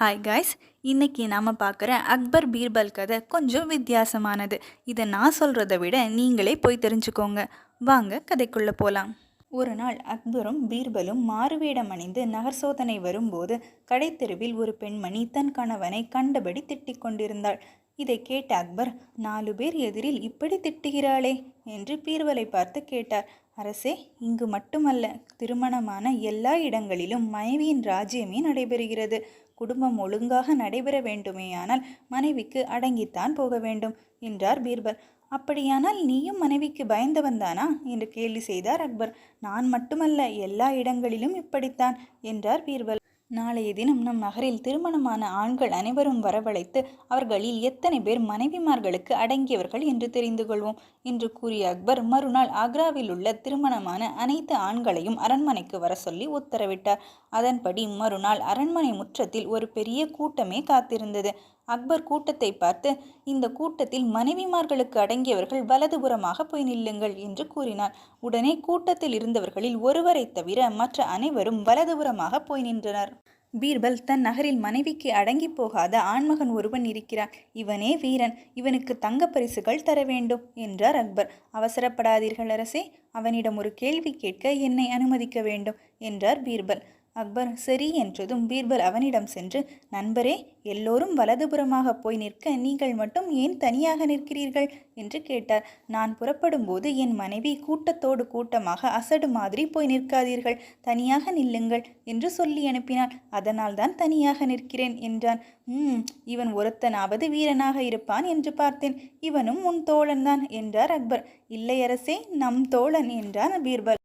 Hi guys இன்றைக்கி நாம் பார்க்குற அக்பர் பீர்பல் கதை கொஞ்சம் வித்தியாசமானது. இதை நான் சொல்கிறத விட நீங்களே போய் தெரிஞ்சுக்கோங்க. வாங்க கதைக்குள்ளே போகலாம் ஒரு நாள் அக்பரும் பீர்பலும் மாறுவேடம் அணிந்து நகர் சோதனை வரும்போது கடைத்தெருவில் ஒரு பெண்மணி தன் கணவனை கண்டபடி திட்டிக் கொண்டிருந்தாள். இதை கேட்ட அக்பர் நாலு பேர் எதிரில் இப்படி திட்டுகிறாளே என்று பீர்வலை பார்த்து கேட்டார். அரசே இங்கு மட்டுமல்ல திருமணமான எல்லா இடங்களிலும் மனைவியின் ராஜ்யமே நடைபெறுகிறது. குடும்பம் ஒழுங்காக நடைபெற வேண்டுமேயானால் மனைவிக்கு அடங்கித்தான் போக வேண்டும் என்றார் பீர்பல். அப்படியானால் நீயும் மனைவிக்கு பயந்தவன்தானா என்று கேலி செய்தார் அக்பர். நான் மட்டுமல்ல எல்லா இடங்களிலும் இப்படித்தான் என்றார் பீர்பல். நாளைய தினம் நம் நகரில் திருமணமான ஆண்கள் அனைவரும் வரவழைத்து அவர்களில் எத்தனை பேர் மனைவிமார்களுக்கு அடங்கியவர்கள் என்று தெரிந்து கொள்வோம் என்று கூறிய அக்பர் மறுநாள் ஆக்ராவில் உள்ள திருமணமான அனைத்து ஆண்களையும் அரண்மனைக்கு வர சொல்லி உத்தரவிட்டார். அதன்படி மறுநாள் அரண்மனை முற்றத்தில் ஒரு பெரிய கூட்டமே காத்திருந்தது. அக்பர் கூட்டத்தை பார்த்து இந்த கூட்டத்தில் மனைவிமார்களுக்கு அடங்கியவர்கள் வலதுபுறமாக போய் நில்லுங்கள் என்று கூறினார். உடனே கூட்டத்தில் இருந்தவர்களில் ஒருவரை தவிர மற்ற அனைவரும் வலதுபுறமாக போய் நின்றனர். பீர்பல் தன் நகரில் மனைவிக்கு அடங்கி போகாத ஆண்மகன் ஒருவன் இருக்கிறான். இவனே வீரன். இவனுக்கு தங்க பரிசுகள் தர வேண்டும் என்றார் அக்பர். அவசரப்படாதீர்கள் அரசே அவனிடம் ஒரு கேள்வி கேட்க என்னை அனுமதிக்க வேண்டும் என்றார் பீர்பல். அக்பர் சரி என்றதும் பீர்பல் அவனிடம் சென்று நண்பரே எல்லோரும் வலதுபுறமாக போய் நிற்க நீங்கள் மட்டும் ஏன் தனியாக நிற்கிறீர்கள்? என்று கேட்டார். நான் புறப்படும் போது என் மனைவி கூட்டத்தோடு கூட்டமாக அசடு மாதிரி போய் நிற்காதீர்கள் தனியாக நில்லுங்கள் என்று சொல்லி அனுப்பினார் அதனால் தான் தனியாக நிற்கிறேன் என்றான். ம் இவன் ஒருத்தனாவது வீரனாக இருப்பான் என்று பார்த்தேன். இவனும் உன் தோழன்தான் என்றார் அக்பர். இல்லை அரசே நம் தோழன் என்றான் பீர்பல்.